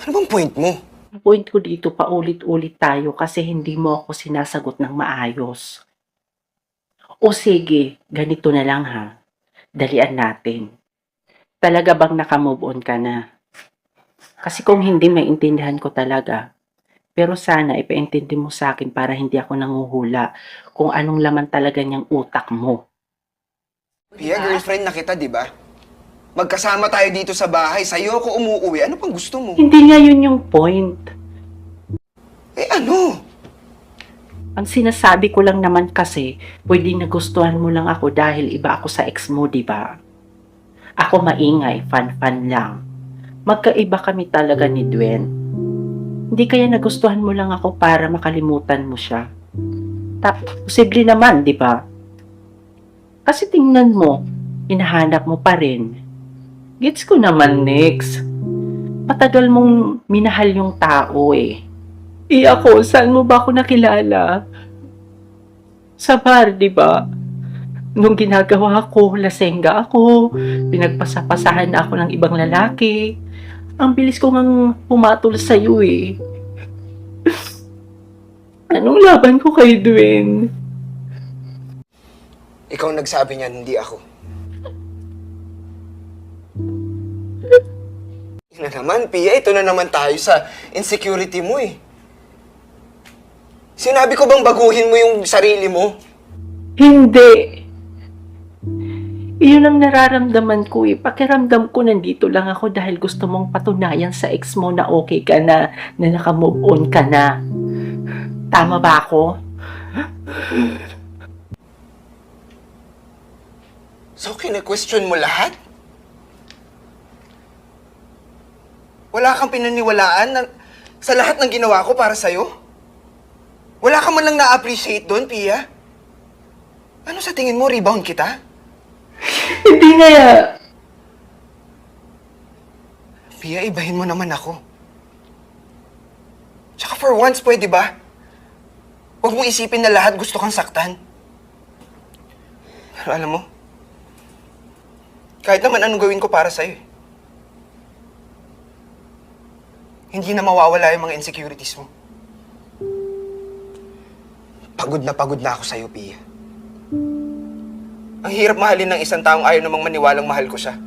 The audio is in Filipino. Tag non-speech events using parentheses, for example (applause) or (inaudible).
Ano bang point mo? Ang point ko dito, paulit-ulit tayo kasi hindi mo ako sinasagot ng maayos. O sige, ganito na lang ha. Dalian natin. Talaga bang nakamove on ka na? Kasi kung hindi, maintindihan ko talaga. Pero sana ipaintindi mo sa akin para hindi ako nanguhula kung anong laman talaga niyang utak mo. Pia, girlfriend na kita, di ba? Magkasama tayo dito sa bahay. Sa'yo ako umuwi. Ano pang gusto mo? Hindi nga yun yung point. Eh ano? Ang sinasabi ko lang naman kasi, pwede nagustuhan mo lang ako dahil iba ako sa ex mo, di ba? Ako maingay, fan-fan lang. Magkaiba kami talaga ni Dwen. Hindi kaya nagustuhan mo lang ako para makalimutan mo siya. Tap, posible naman, di ba? Kasi tingnan mo, hinahanap mo pa rin. Gets ko naman, Nix. Matagal mong minahal yung tao eh. Eh ako, saan mo ba ako nakilala? Sa bar, di ba? Nung ginagawa ko, lasengga ako, pinagpasapasahan ako ng ibang lalaki. Ang bilis ko ngang pumatol sa'yo eh. (laughs) Anong laban ko kay Dwayne? Ikaw nagsabi niyan, hindi ako. Naman, Pia. Ito na naman tayo sa insecurity mo eh. Sinabi ko bang baguhin mo yung sarili mo? Hindi. Iyon ang nararamdaman ko eh. Pakiramdam ko nandito lang ako dahil gusto mong patunayan sa ex mo na okay ka na, na nakamove on ka na. Tama ba ako? So, kine-question mo lahat? Wala kang pinaniwalaan na, sa lahat ng ginawa ko para sa'yo? Wala ka man lang na-appreciate doon, Pia? Ano sa tingin mo, rebound kita? (laughs) Hindi nga. Pia, ibahin mo naman ako. Tsaka for once, pwede ba? Huwag mong isipin na lahat gusto kang saktan. Pero alam mo, kahit naman anong gawin ko para sa'yo, eh, hindi na mawawala yung mga insecurities mo. Pagod na pagod na ako sa'yo, Pia. Ang hirap mahalin ng isang taong ayaw namang maniwalang mahal ko siya.